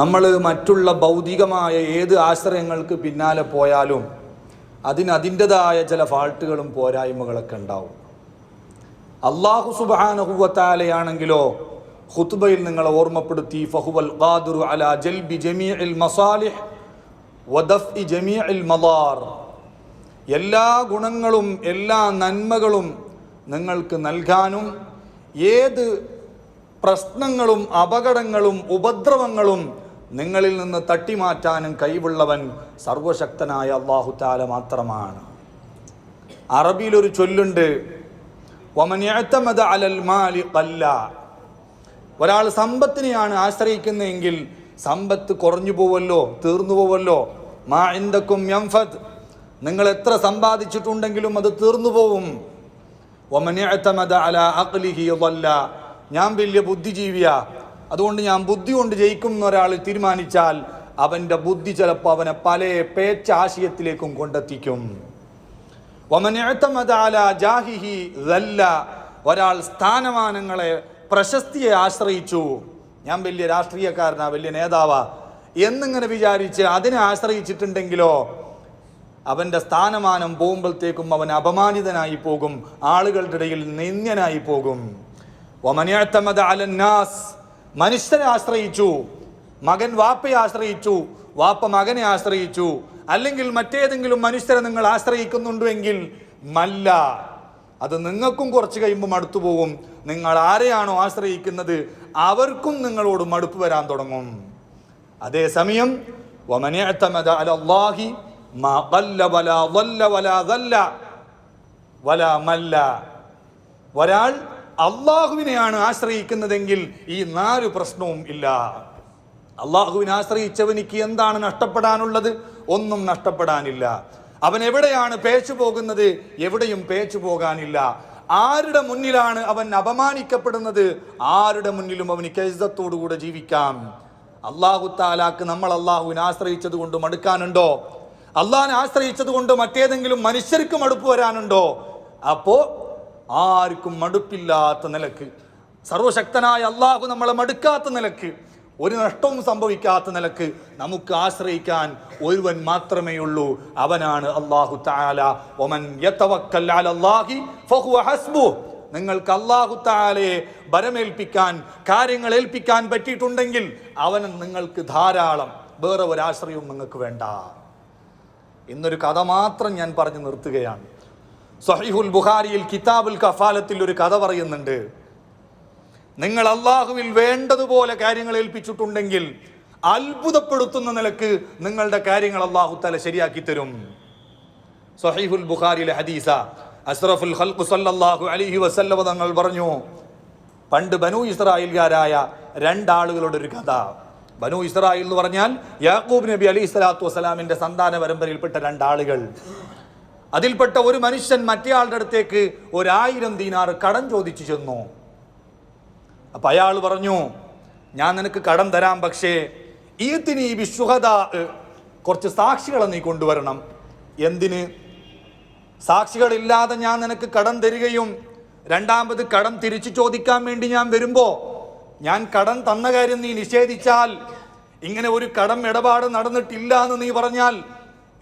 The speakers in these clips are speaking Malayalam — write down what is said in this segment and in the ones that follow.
നമ്മൾ മറ്റുള്ള ഭൗതികമായ ഏത് ആശ്രയങ്ങൾക്ക് പിന്നാലെ പോയാലും അതിനതിന്റെതായ ചില ഫാൾട്ടുകളും പോരായ്മകളൊക്കെ ഉണ്ടാവും. അള്ളാഹു സുബാനഹുവത്താലയാണെങ്കിലോ ഖുത്ബയിൽ നിങ്ങളെ ഓർമ്മപ്പെടുത്തി ഫഹുവൽ ഖാദിറു ജൽബി മസാലിഹ് വദഫ്ഇ എല്ലാ ഗുണങ്ങളും എല്ലാ നന്മകളും നിങ്ങൾക്ക് നൽകാനും ഏത് പ്രശ്നങ്ങളും അപകടങ്ങളും ഉപദ്രവങ്ങളും നിങ്ങളിൽ നിന്ന് തട്ടിമാറ്റാനും കഴിവുള്ളവൻ സർവശക്തനായ അള്ളാഹു താല മാത്രമാണ്. അറബിയിലൊരു ചൊല്ലുണ്ട് അലൽ മാലി ഒരാൾ സമ്പത്തിനെയാണ് ആശ്രയിക്കുന്നതെങ്കിൽ സമ്പത്ത് കുറഞ്ഞു പോവല്ലോ തീർന്നു പോവല്ലോ. മാ എന്തക്കും യംഫത് നിങ്ങൾ എത്ര സമ്പാദിച്ചിട്ടുണ്ടെങ്കിലും അത് തീർന്നു പോവും. അല. ഞാൻ വലിയ ബുദ്ധിജീവിയാ. അതുകൊണ്ട് ഞാൻ ബുദ്ധി കൊണ്ട് ജയിക്കും എന്നൊരാൾ തീരുമാനിച്ചാൽ അവന്റെ ബുദ്ധി ചിലപ്പോൾ അവനെ പല പേച്ച ആശയത്തിലേക്കും കൊണ്ടെത്തിക്കും ജാഹിഹി. ഒരാൾ സ്ഥാനമാനങ്ങളെ പ്രശസ്തിയെ ആശ്രയിച്ചു. ഞാൻ വലിയ രാഷ്ട്രീയക്കാരനാ വലിയ നേതാവാ. എന്നിങ്ങനെ വിചാരിച്ച് അതിനെ ആശ്രയിച്ചിട്ടുണ്ടെങ്കിലോ അവന്റെ സ്ഥാനമാനം പോകുമ്പോഴത്തേക്കും അവൻ അപമാനിതനായി പോകും. ആളുകളുടെ ഇടയിൽ നിന്ദ്യനായി പോകും. ഒമനേത്തമത അലന്നാസ് മനുഷ്യരെ ആശ്രയിച്ചു മകൻ വാപ്പയെ ആശ്രയിച്ചു വാപ്പ മകനെ ആശ്രയിച്ചു. അല്ലെങ്കിൽ മറ്റേതെങ്കിലും മനുഷ്യരെ നിങ്ങൾ ആശ്രയിക്കുന്നുണ്ടെങ്കിൽ മല്ല. അത് നിങ്ങൾക്കും കുറച്ച് കഴിയുമ്പോൾ മടുത്തു പോകും. നിങ്ങൾ ആരെയാണോ ആശ്രയിക്കുന്നത് അവർക്കും നിങ്ങളോട് മടുപ്പ് വരാൻ തുടങ്ങും. അതേസമയം ഒരാൾ അള്ളാഹുവിനെയാണ് ആശ്രയിക്കുന്നതെങ്കിൽ ഈ നാല് പ്രശ്നവും ഇല്ല. അള്ളാഹുവിനെ ആശ്രയിച്ചവനിക്ക് എന്താണ് നഷ്ടപ്പെടാനുള്ളത്? ഒന്നും നഷ്ടപ്പെടാനില്ല. അവൻ എവിടെയാണ് പേച്ചു പോകുന്നത്? എവിടെയും പേച്ചു പോകാനില്ല. ആരുടെ മുന്നിലാണ് അവൻ അപമാനിക്കപ്പെടുന്നത്? ആരുടെ മുന്നിലും അവനിക്ക് ഇസ്സത്തോടുകൂടെ ജീവിക്കാം. അള്ളാഹു താലാക്ക് നമ്മൾ അള്ളാഹുവിനെ ആശ്രയിച്ചത് കൊണ്ട് മടുക്കാനുണ്ടോ? അള്ളാഹിനെ ആശ്രയിച്ചത് കൊണ്ട് മറ്റേതെങ്കിലും മനുഷ്യർക്ക് മടുപ്പ് വരാനുണ്ടോ? അപ്പോ ആർക്കും മടുപ്പില്ലാത്ത നിലയ്ക്ക്. സർവശക്തനായ അള്ളാഹു നമ്മളെ മടുക്കാത്ത നിലയ്ക്ക് ഒരു നഷ്ടവും സംഭവിക്കാത്ത നിലയ്ക്ക് നമുക്ക് ആശ്രയിക്കാൻ ഒരുവൻ മാത്രമേ ഉള്ളൂ. അവനാണ് അള്ളാഹു താല ഒമൻ നിങ്ങൾക്ക് അള്ളാഹു താലയെ ബരമേൽപ്പിക്കാൻ കാര്യങ്ങൾ ഏൽപ്പിക്കാൻ പറ്റിയിട്ടുണ്ടെങ്കിൽ അവൻ നിങ്ങൾക്ക് ധാരാളം. വേറെ ഒരാശ്രയവും നിങ്ങൾക്ക് വേണ്ട. ഇന്നൊരു കഥ മാത്രം ഞാൻ പറഞ്ഞു നിർത്തുകയാണ്. സഹിഹുൽ ബുഖാരിയിൽ കിതാബുൽ കഫാലത്തിൽ ഒരു കഥ പറയുന്നുണ്ട്. നിങ്ങൾ അള്ളാഹുവിൽ വേണ്ടതുപോലെ കാര്യങ്ങൾ ഏൽപ്പിച്ചിട്ടുണ്ടെങ്കിൽ അത്ഭുതപ്പെടുത്തുന്ന നിലയ്ക്ക് നിങ്ങളുടെ കാര്യങ്ങൾ അള്ളാഹു തല ശരിയാക്കി തരും. സഹീഹുൽ ബുഖാരിയിലെ ഹദീസ അസ്റഫുൽ ഹൽഖു സല്ലാഹു അലൈഹി വസല്ലവ തങ്ങൾ പറഞ്ഞു പണ്ട് ബനു ഇസ്രായേൽകാരായ രണ്ടാളുകളുടെ ഒരു കഥ. ബനു ഇസ്രായേൽ എന്ന് പറഞ്ഞാൽ യാക്കൂബ് നബി അലി സ്വലാത്തു വസ്സലാമിന്റെ സന്താന പരമ്പരയിൽപ്പെട്ട രണ്ടാളുകൾ. അതിൽപ്പെട്ട ഒരു മനുഷ്യൻ മറ്റേയാളുടെ അടുത്തേക്ക് ഒരായിരം ദീനാർ കടം ചോദിച്ചു ചെന്നു. അപ്പൊ അയാൾ പറഞ്ഞു ഞാൻ നിനക്ക് കടം തരാം പക്ഷേ ഈത്തിന് ഈ വിശ്വഹത കുറച്ച് സാക്ഷികളെ നീ കൊണ്ടുവരണം. എന്തിന്? സാക്ഷികളില്ലാതെ ഞാൻ നിനക്ക് കടം തരികയും രണ്ടാമത് കടം തിരിച്ചു ചോദിക്കാൻ വേണ്ടി ഞാൻ വരുമ്പോ ഞാൻ കടം തന്ന കാര്യം നീ നിഷേധിച്ചാൽ ഇങ്ങനെ ഒരു കടം ഇടപാട് നടന്നിട്ടില്ല എന്ന് നീ പറഞ്ഞാൽ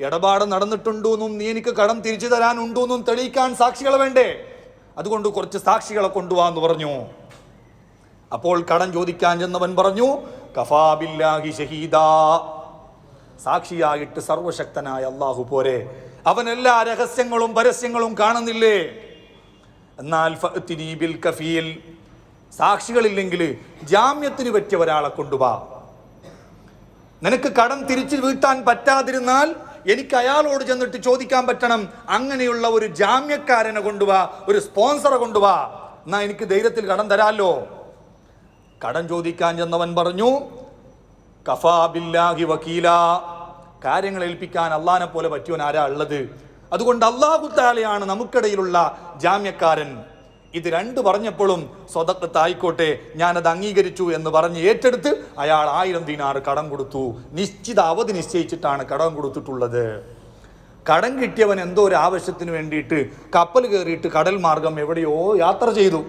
ഇടപാട് നടന്നിട്ടുണ്ടെന്നും നീ എനിക്ക് കടം തിരിച്ചു തരാനുണ്ടെന്നും തെളിയിക്കാൻ സാക്ഷികൾ വേണ്ടേ? അതുകൊണ്ട് കുറച്ച് സാക്ഷികളെ കൊണ്ടുപോകാന്ന് പറഞ്ഞു. അപ്പോൾ കടം ചോദിക്കാൻ ചെന്നവൻ പറഞ്ഞു കഫാബില്ലാഹി ഷഹീദാ സാക്ഷിയായിട്ട് സർവശക്തനായ അള്ളാഹു പോരെ. അവൻ എല്ലാ രഹസ്യങ്ങളും പരസ്യങ്ങളും കാണുന്നില്ലേ? എന്നാൽ ബിൽ കഫീൽ. സാക്ഷികളില്ലെങ്കിൽ ജാമ്യത്തിന് പറ്റിയ ഒരാളെ കൊണ്ടുവാ. നിനക്ക് കടം തിരിച്ചു വീട്ടാൻ പറ്റാതിരുന്നാൽ എനിക്ക് അയാളോട് ചെന്നിട്ട് ചോദിക്കാൻ പറ്റണം. അങ്ങനെയുള്ള ഒരു ജാമ്യക്കാരനെ കൊണ്ടുവാ ഒരു സ്പോൺസറെ കൊണ്ടുവാ. എന്നാ എനിക്ക് ധൈര്യത്തിൽ കടം തരാലോ. കടം ചോദിക്കാൻ ചെന്നവൻ പറഞ്ഞു കഫാ ബില്ലാഹി വക്കീല കാര്യങ്ങൾ ഏൽപ്പിക്കാൻ അള്ളാനെ പോലെ പറ്റിയവൻ ആരാ ഉള്ളത്? അതുകൊണ്ട് അള്ളാഹു താലയാണ് നമുക്കിടയിലുള്ള ജാമ്യക്കാരൻ. ഇത് രണ്ട് പറഞ്ഞപ്പോഴും സ്വതക്കത്ത് ആയിക്കോട്ടെ ഞാനത് അംഗീകരിച്ചു എന്ന് പറഞ്ഞ് ഏറ്റെടുത്ത് അയാൾ ആയിരം ദിനാർ കടം കൊടുത്തു. നിശ്ചിത അവധി നിശ്ചയിച്ചിട്ടാണ് കടം കൊടുത്തിട്ടുള്ളത്. കടം കിട്ടിയവൻ എന്തോ ഒരു ആവശ്യത്തിന് വേണ്ടിയിട്ട് കപ്പൽ കയറിയിട്ട് കടൽ മാർഗം എവിടെയോ യാത്ര ചെയ്തു.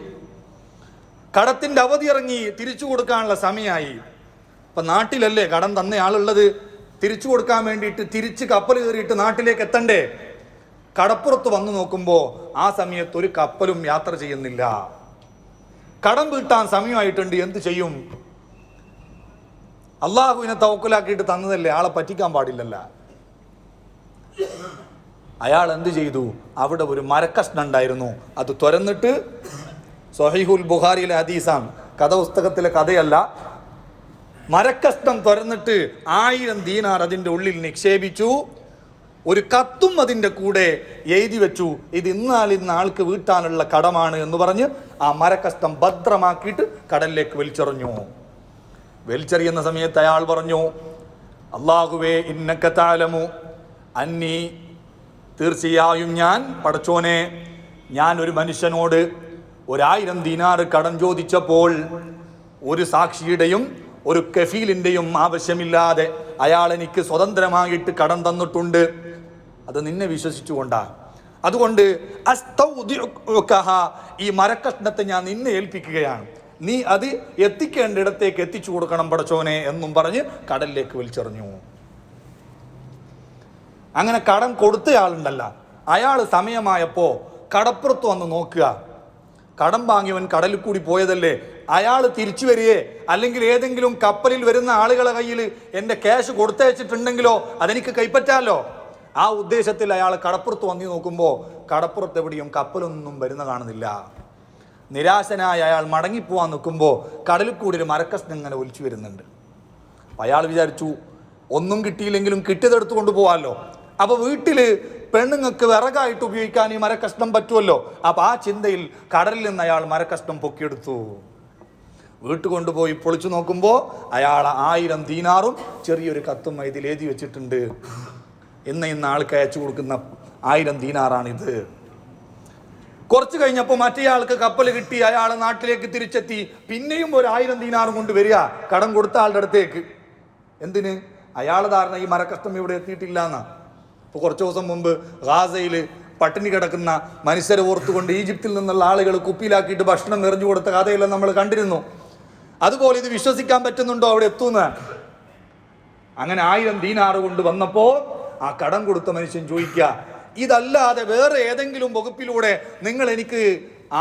കടത്തിന്റെ അവധി ഇറങ്ങി തിരിച്ചു കൊടുക്കാനുള്ള സമയമായി. ഇപ്പം നാട്ടിലല്ലേ കടം തന്നയാളുള്ളത്? തിരിച്ചു കൊടുക്കാൻ വേണ്ടിയിട്ട് തിരിച്ച് കപ്പൽ കയറിയിട്ട് നാട്ടിലേക്ക് എത്തണ്ടേ? കടപ്പുറത്ത് വന്നു നോക്കുമ്പോൾ ആ സമയത്ത് ഒരു കപ്പലും യാത്ര ചെയ്യുന്നില്ല. കടം വീട്ടാൻ സമയമായിട്ടുണ്ട് എന്ത് ചെയ്യും? അള്ളാഹുവിനെ തവക്കുലാക്കിയിട്ട് തന്നതല്ലേ? ആളെ പറ്റിക്കാൻ പാടില്ലല്ല. അയാൾ എന്ത് ചെയ്തു? അവിടെ ഒരു മരക്കഷ്ണം ഉണ്ടായിരുന്നു. അത് തുരന്നിട്ട് സൊഹൈഹുൽ ബുഹാരിയിലെ ഹദീസാണ്. കഥ പുസ്തകത്തിലെ കഥയല്ല. മരക്കഷ്ണം തുരന്നിട്ട് ആയിരം ദീനാർ അതിന്റെ ഉള്ളിൽ നിക്ഷേപിച്ചു. ഒരു കത്തും അതിന്റെ കൂടെ എഴുതി വെച്ചു. ഇത് ഇന്നാൽ ഇന്നാൾക്ക് വീട്ടാനുള്ള കടമാണ് എന്ന് പറഞ്ഞ് ആ മരക്കസ്തം ഭദ്രമാക്കിയിട്ട് കടലിലേക്ക് വലിച്ചെറിഞ്ഞു. വലിച്ചെറിയുന്ന സമയത്ത് അയാൾ പറഞ്ഞു അള്ളാഹുവേ ഇന്നക്ക താലമു അന്നി തീർച്ചയായും ഞാൻ പടച്ചോനെ ഞാൻ ഒരു മനുഷ്യനോട് ഒരായിരം ദിനാർ കടം ചോദിച്ചപ്പോൾ ഒരു സാക്ഷിയുടെയും ഒരു കഫീലിന്റെയും ആവശ്യമില്ലാതെ അയാൾ എനിക്ക് സ്വതന്ത്രമായിട്ട് കടം തന്നിട്ടുണ്ട്. അത് നിന്നെ വിശ്വസിച്ചുകൊണ്ടാ. അതുകൊണ്ട് ഈ മരക്കഷ്ണത്തെ ഞാൻ നിന്നെ ഏൽപ്പിക്കുകയാണ്. നീ അത് എത്തിക്കേണ്ടിടത്തേക്ക് എത്തിച്ചു കൊടുക്കണം പടച്ചോനെ എന്നും പറഞ്ഞ് കടലിലേക്ക് വലിച്ചെറിഞ്ഞു. അങ്ങനെ കടം കൊടുത്തയാളുണ്ടല്ല. അയാൾ സമയമായപ്പോൾ കടപ്പുറത്ത് വന്ന് നോക്കുക. കടം വാങ്ങിയവൻ കടലിൽ കൂടി പോയതല്ലേ? അയാൾ തിരിച്ചു വരികയെ? അല്ലെങ്കിൽ ഏതെങ്കിലും കപ്പലിൽ വരുന്ന ആളുകളെ കയ്യിൽ എന്റെ ക്യാഷ് കൊടുത്തയച്ചിട്ടുണ്ടെങ്കിലോ? അതെനിക്ക് കൈപ്പറ്റാലോ? ആ ഉദ്ദേശത്തിൽ അയാൾ കടപ്പുറത്ത് വന്നി നോക്കുമ്പോൾ കടപ്പുറത്ത് എവിടെയും കപ്പലൊന്നും വരുന്ന കാണുന്നില്ല. നിരാശനായ അയാൾ മടങ്ങിപ്പോവാൻ നിൽക്കുമ്പോൾ കടലിൽ കൂടി ഒരു മരക്കഷ്ണം ഇങ്ങനെ ഒലിച്ചു വരുന്നുണ്ട്. അപ്പം അയാൾ വിചാരിച്ചു ഒന്നും കിട്ടിയില്ലെങ്കിലും കിട്ടിയതെടുത്ത് കൊണ്ടുപോകാമല്ലോ അപ്പോൾ വീട്ടിൽ പെണ്ണുങ്ങൾക്ക് വിറകായിട്ട് ഉപയോഗിക്കാൻ ഈ മരക്കഷ്ണം പറ്റുമല്ലോ? അപ്പോൾ ആ ചിന്തയിൽ കടലിൽ നിന്ന് അയാൾ മരക്കഷ്ണം പൊക്കിയെടുത്തു. വീട്ടിൽ കൊണ്ടുപോയി പൊളിച്ചു നോക്കുമ്പോൾ അയാൾ ആയിരം ദീനാറും ചെറിയൊരു കത്തും ഇതിൽ എഴുതി വെച്ചിട്ടുണ്ട്. ഇന്ന് ഇന്ന് ആൾക്ക് അയച്ചു കൊടുക്കുന്ന ആയിരം ദീനാറാണിത്. കുറച്ച് കഴിഞ്ഞപ്പോൾ മറ്റേയാൾക്ക് കപ്പൽ കിട്ടി അയാൾ നാട്ടിലേക്ക് തിരിച്ചെത്തി. പിന്നെയും ഒരു ആയിരം ദീനാറും കൊണ്ട് വരിക കടം കൊടുത്ത ആളുടെ അടുത്തേക്ക്. എന്തിന്? അയാൾ ധാരണ ഈ മരക്കഷ്ടം ഇവിടെ എത്തിയിട്ടില്ല എന്നാ ഇപ്പോൾ കുറച്ച് ദിവസം മുമ്പ് ഗാസയിൽ പട്ടിണി കിടക്കുന്ന മനുഷ്യരെ ഓർത്തുകൊണ്ട് ഈജിപ്തിൽ നിന്നുള്ള ആളുകൾ കുപ്പിയിലാക്കിയിട്ട് ഭക്ഷണം നിറഞ്ഞു കൊടുത്ത കഥയെല്ലാം നമ്മൾ കണ്ടിരുന്നു. അതുപോലെ ഇത് വിശ്വസിക്കാൻ പറ്റുന്നുണ്ടോ അവിടെ എത്തുന്ന? അങ്ങനെ ആയിരം ദീനാറ് കൊണ്ട് വന്നപ്പോ ആ കടം കൊടുത്ത മനുഷ്യൻ ചോദിക്കുക ഇതല്ലാതെ വേറെ ഏതെങ്കിലും വകുപ്പിലൂടെ നിങ്ങൾ എനിക്ക്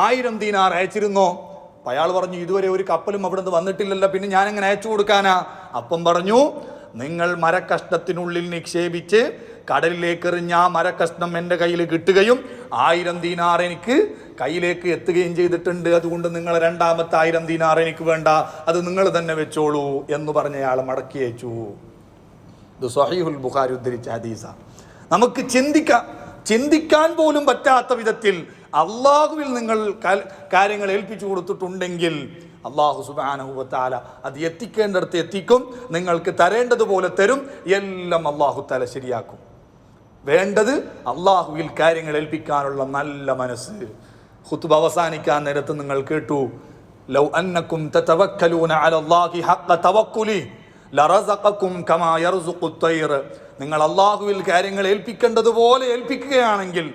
ആയിരം ദീനാർ അയച്ചിരുന്നോ? അപ്പം അയാൾ പറഞ്ഞു ഇതുവരെ ഒരു കപ്പലും അവിടെ നിന്ന് വന്നിട്ടില്ലല്ലോ പിന്നെ ഞാൻ എങ്ങനെ അയച്ചു കൊടുക്കാനാ? അപ്പം പറഞ്ഞു നിങ്ങൾ മരക്കഷ്ണത്തിനുള്ളിൽ നിക്ഷേപിച്ച് കടലിലേക്ക് എറിഞ്ഞ ആ മരക്കഷ്ണം എന്റെ കയ്യിൽ കിട്ടുകയും ആയിരം ദീനാർ എനിക്ക് കയ്യിലേക്ക് എത്തുകയും ചെയ്തിട്ടുണ്ട്. അതുകൊണ്ട് നിങ്ങൾ രണ്ടാമത്തെ ആയിരം ദീനാർ എനിക്ക് വേണ്ട. അത് നിങ്ങൾ തന്നെ വെച്ചോളൂ എന്ന് പറഞ്ഞ അയാൾ മടക്കി അയച്ചു. ഇത് സഹീഹുൽ ബുഖാരി ഉദ്ധരിച്ച ഹദീസ. നമുക്ക് ചിന്തിക്കാം ചിന്തിക്കാൻ പോലും പറ്റാത്ത വിധത്തിൽ അള്ളാഹുവിൽ നിങ്ങൾ കാര്യങ്ങൾ ഏൽപ്പിച്ചു കൊടുത്തിട്ടുണ്ടെങ്കിൽ അള്ളാഹു സുബാനഹുബത്താല അത് എത്തിക്കേണ്ടടുത്ത് എത്തിക്കും നിങ്ങൾക്ക് തരേണ്ടതുപോലെ തരും എല്ലാം അള്ളാഹു തല ശരിയാക്കും. വേണ്ടത് അള്ളാഹുവിൽ കാര്യങ്ങൾ ഏൽപ്പിക്കാനുള്ള നല്ല മനസ്സ്. ഹുത്തുബ് അവസാനിക്കാൻ നേരത്ത് നിങ്ങൾ കേട്ടു ലൗ അന്നക്കും തവക്കലൂന അലല്ലാഹി ഹഖ തവക്കുലി. ലറസഖക്കും കമാ യർസുഖു ത്വയ്ർ. നിങ്ങൾ അള്ളാഹുവിൽ കാര്യങ്ങൾ ഏൽപ്പിക്കേണ്ടതുപോലെ ഏൽപ്പിക്കുകയാണെങ്കിൽ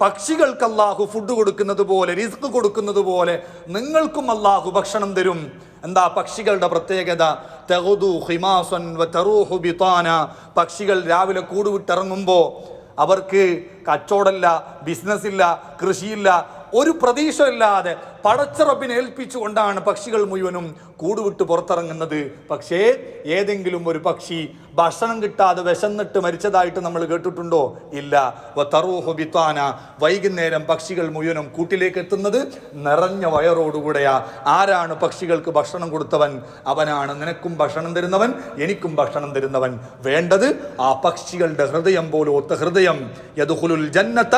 പക്ഷികൾക്ക് അള്ളാഹു ഫുഡ് കൊടുക്കുന്നത് പോലെ റിസ്ക് കൊടുക്കുന്നത് പോലെ നിങ്ങൾക്കും അള്ളാഹു ഭക്ഷണം തരും. എന്താ പക്ഷികളുടെ പ്രത്യേകത? തെഹുദു ഹിമാസൻ ബിതാന. പക്ഷികൾ രാവിലെ കൂടുവിട്ടിറങ്ങുമ്പോൾ അവർക്ക് കച്ചവടമില്ല ബിസിനസ് ഇല്ല കൃഷിയില്ല ഒരു പ്രതീക്ഷ ഇല്ലാതെ പടച്ചറബിനെ ഏൽപ്പിച്ചുകൊണ്ടാണ് പക്ഷികൾ മുഴുവനും കൂടുവിട്ട് പുറത്തിറങ്ങുന്നത്. പക്ഷേ ഏതെങ്കിലും ഒരു പക്ഷി ഭക്ഷണം കിട്ടാതെ വിശന്നിട്ട് മരിച്ചതായിട്ട് നമ്മൾ കേട്ടിട്ടുണ്ടോ? ഇല്ല. തറൂഹു വൈകുന്നേരം പക്ഷികൾ മുഴുവനും കൂട്ടിലേക്ക് എത്തുന്നത് നിറഞ്ഞ വയറോടുകൂടെയാ. ആരാണ് പക്ഷികൾക്ക് ഭക്ഷണം കൊടുത്തവൻ? അവനാണ് നിനക്കും ഭക്ഷണം തരുന്നവൻ എനിക്കും ഭക്ഷണം തരുന്നവൻ. വേണ്ടത് ആ പക്ഷികളുടെ ഹൃദയം പോലോത്ത ഹൃദയം. യദുഹുലുൽ ജന്നത്ത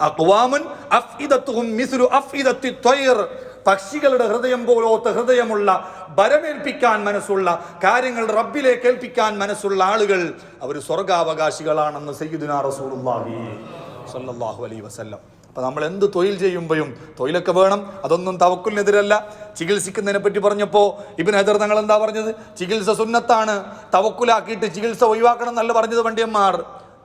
അഖ്വാമുൻ അഫ്ഇദത്തുഹും മിസ്ലു അഫ്ഇദത്തി ത്വയ്ർ. പക്ഷികളുടെ ഹൃദയം പോലോത്ത ഹൃദയമുള്ള ബരമേൽപ്പിക്കാൻ മനസ്സുള്ള കാര്യങ്ങൾ റബ്ബിലേക്ക് ഏൽപ്പിക്കാൻ മനസ്സുള്ള ആളുകൾ അവർ സ്വർഗാവകാശികളാണെന്ന് സയ്യിദുന റസൂലുള്ളാഹി അലൈഹി വസല്ലം. അപ്പൊ നമ്മൾ എന്ത് തൊഴിൽ ചെയ്യുമ്പോഴും തൊഴിലൊക്കെ വേണം. അതൊന്നും തവക്കുലിനെതിരല്ല. ചികിത്സിക്കുന്നതിനെ പറ്റി പറഞ്ഞപ്പോൾ ഇബിൻ ഹദർ തങ്ങൾ എന്താ പറഞ്ഞത്? ചികിത്സ സുന്നത്താണ്. തവക്കുലാക്കിയിട്ട് ചികിത്സ ഒഴിവാക്കണം എന്നല്ല പറഞ്ഞത് പണ്ഡിയന്മാർ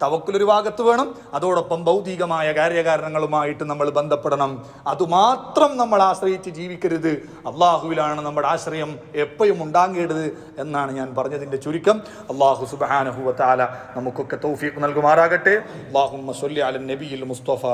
തവക്കുലൊരു ഭാഗത്ത് വേണം. അതോടൊപ്പം ഭൗതികമായ കാര്യകാരണങ്ങളുമായിട്ട് നമ്മൾ ബന്ധപ്പെടണം. അതുമാത്രം നമ്മൾ ആശ്രയിച്ച് ജീവിക്കരുത്. അള്ളാഹുവിലാണ് നമ്മുടെ ആശ്രയം എപ്പോഴും ഉണ്ടാകേണ്ടത് എന്നാണ് ഞാൻ പറഞ്ഞതിന്റെ ചുരുക്കം. അള്ളാഹു സുബാനഹുവ താല നമുക്കൊക്കെ തൗഫീഖ് നൽകുമാറാകട്ടെ. അള്ളാഹുമ്മ സൊല്ലി അലൻ നബിയിൽ മുസ്തഫ.